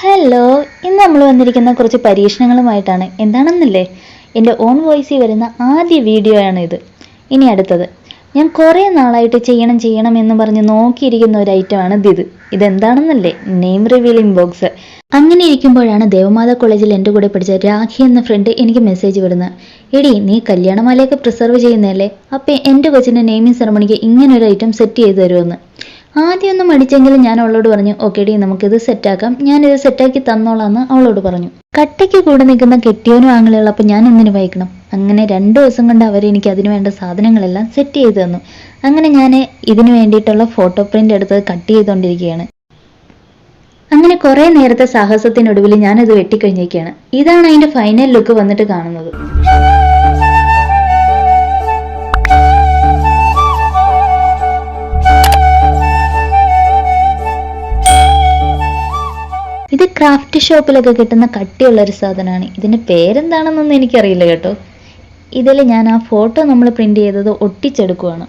Hello ഇന്ന് നമ്മൾ വന്നിരിക്കുന്ന കുറച്ച് പരീക്ഷണങ്ങളുമായിട്ടാണ്. എന്താണെന്നല്ലേ? എന്റെ ഓൺ വോയിസിൽ വരുന്ന ആദ്യ വീഡിയോ ആണ് ഇത്. ഇനി അടുത്തത്. ഞാൻ കുറേ നാളായിട്ട് ചെയ്യണം ചെയ്യണം എന്ന് പറഞ്ഞ് നോക്കിയിരിക്കുന്ന ഒരു ഐറ്റമാണ് ഇത്. ഇതെന്താണെന്നല്ലേ? നെയിം റിവീലിംഗ് ബോക്സ് അങ്ങനെ ഇരിക്കുമ്പോഴാണ് ദേവമാത കോളേജിൽ എന്റെ കൂടെ പഠിച്ച രാഖി എന്ന ഫ്രണ്ട് എനിക്ക് മെസ്സേജ് വിടുന്നത്. എടി നീ കല്യാണമാലയൊക്കെ പ്രിസർവ് ചെയ്യുന്നതല്ലേ? അപ്പം എന്റെ കൊച്ചിന്റെ നെയിമിംഗ് സെറമണിക്ക് ഇങ്ങനൊരു ഐറ്റം സെറ്റ് ചെയ്ത് തരുമെന്ന് ആദ്യം ഒന്ന് മടിച്ചെങ്കിലും ഞാൻ അവളോട് പറഞ്ഞു ഓക്കെ ഡി നമുക്കിത് സെറ്റാക്കാം. ഞാനിത് സെറ്റാക്കി തന്നോളാന്ന് അവളോട് പറഞ്ഞു. കട്ടയ്ക്ക് കൂടെ നിൽക്കുന്ന കെട്ടിയോനും ആങ്ങളുള്ളപ്പോൾ ഞാൻ എന്തിനു വായിക്കണം അങ്ങനെ രണ്ട് ദിവസം കൊണ്ട് അവർ എനിക്ക് അതിനു വേണ്ട സാധനങ്ങളെല്ലാം സെറ്റ് ചെയ്തു തന്നു. അങ്ങനെ ഞാൻ ഇതിനു വേണ്ടിയിട്ടുള്ള ഫോട്ടോ പ്രിന്റ് എടുത്ത് കട്ട് ചെയ്തുകൊണ്ടിരിക്കുകയാണ് അങ്ങനെ കുറേ നേരത്തെ സാഹസത്തിനൊടുവിൽ ഞാനത് വെട്ടിക്കഴിഞ്ഞിരിക്കുകയാണ്. ഇതാണ് അതിന്റെ ഫൈനൽ ലുക്ക് വന്നിട്ട് കാണുന്നത്. ക്രാഫ്റ്റ് ഷോപ്പിലൊക്കെ കിട്ടുന്ന കട്ടിയുള്ള ഒരു സാധനമാണ് ഇതിന്റെ പേരെന്താണെന്നൊന്നും എനിക്കറിയില്ല കേട്ടോ. ഇതിൽ ഞാൻ ആ ഫോട്ടോ നമ്മൾ പ്രിന്റ് ചെയ്തത് ഒട്ടിച്ചെടുക്കുവാണ്.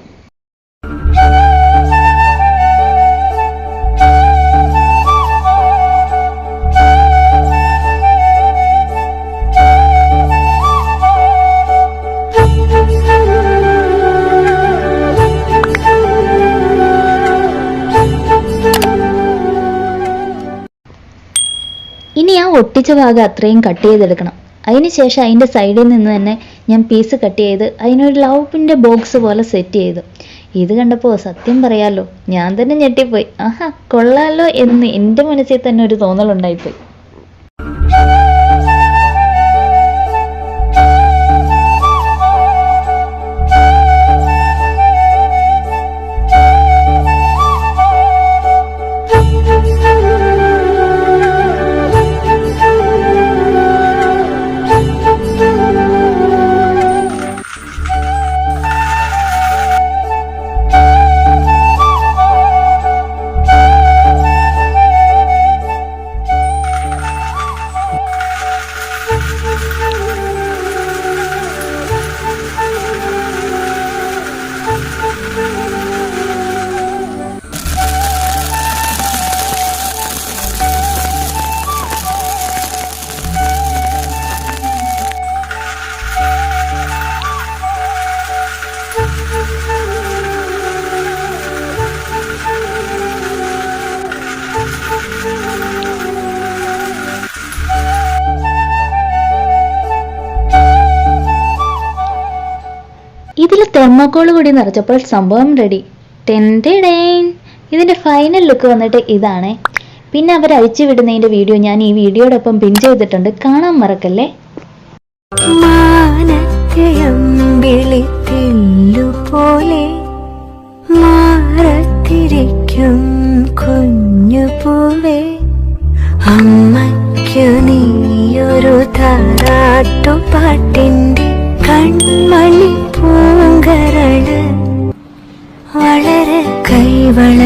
ഇനി ആ ഒട്ടിച്ച ഭാഗം അത്രയും കട്ട് ചെയ്തെടുക്കണം. അതിനുശേഷം അതിന്റെ സൈഡിൽ നിന്ന് തന്നെ ഞാൻ പീസ് കട്ട് ചെയ്ത് അതിനൊരു ലൗപ്പിന്റെ ബോക്സ് പോലെ സെറ്റ് ചെയ്തു. ഇത് കണ്ടപ്പോൾ സത്യം പറയാലോ ഞാൻ തന്നെ ഞെട്ടിപ്പോയി. ആഹാ കൊള്ളാലോ എന്ന് എന്റെ മനസ്സിൽ തന്നെ ഒരു തോന്നലുണ്ടായിപ്പോയി. ഇതിൽ തെർമോക്കോൾ കൂടി നിറച്ചപ്പോൾ സംഭവം റെഡി ടെൻഡേ ഇതിന്റെ ഫൈനൽ ലുക്ക് വന്നിട്ട് ഇതാണ്. പിന്നെ അവർ അഴിച്ചു വിടുന്നതിന്റെ വീഡിയോ ഞാൻ ഈ വീഡിയോടൊപ്പം പിൻ ചെയ്തിട്ടുണ്ട്. കാണാൻ മറക്കല്ലേ? പോലെ മാറത്തിരിക്കും കുഞ്ഞു പൂവേ അമ്മയ്ക്കു കൺമണി പൂങ്കരള് വളരെ കൈവള